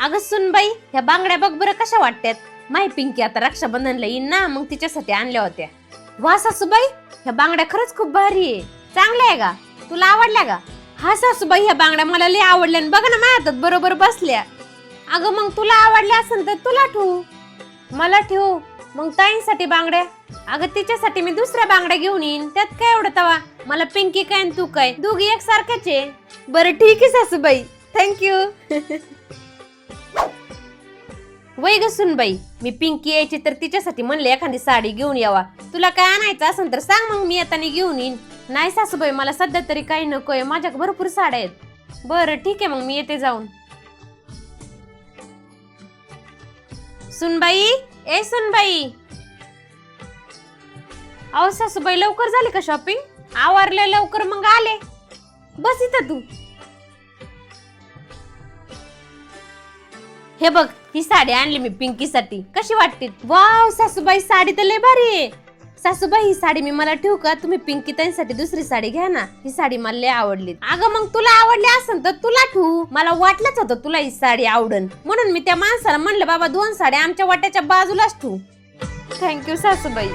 अगं सुनबाई ह्या बांगड्या बघ बरं कशा वाटतात माय पिंकी आता रक्षाबंधनला येईन ना मग तिच्यासाठी आणल्या होत्या. वा सासूबाई ह्या बांगड्या खरंच खूप भारी आहे. चांगल्या आहे का? तुला आवडल्या का? हा सासूबाई ह्या बांगड्या मला लय आवडल्या बघ ना माझ्या हातात बरोबर बसल्या. अगं मग तुला आवडल्या असेल तर तुला ठेवू. मला ठेवू. मग ताईंसाठी बांगड्या? अगं तिच्यासाठी मी दुसऱ्या बांगड्या घेऊन येईन. त्यात काय एवढं तवा? मला पिंकी काय आणि तू काय? दोघी एकसारख्याच आहे. बरं ठीक आहे सासूबाई. थँक्यू वय ग सुनबाई मी पिंकी यायची तर तिच्यासाठी म्हणले एखादी साडी घेऊन यावा. तुला काय आणायचं असेल तर सांग मग मी येताना घेऊन येईन. नाही सासूबाई मला सध्या तरी काही नकोय माझ्या भरपूर साड्या आहेत. बरं ठीक आहे मग मी येते जाऊन. सुनबाई ए सुनबाई. अहो सासूबाई लवकर झाली का शॉपिंग आवरले लवकर मग आले. बस इथं तू. हे बघ ही साडी आणली मी पिंकीसाठी. कशी वाटते? वाव सासूबाई साडी तर लय भारी आहे. सासूबाई ही साडी मी मला ठेवू का? तुम्ही पिंकी ताईंसाठी दुसरी साडी घ्या ना. ही साडी मला लय आवडली. अगं मग तुला आवडली असेल तर तुला ठेवू. मला वाटलंच होतं तुला ही साडी आवडन. म्हणून मी त्या माणसाला म्हणलं बाबा दोन साड्या आमच्या वाट्याच्या बाजूलाच ठेवू. थँक्यू सासूबाई.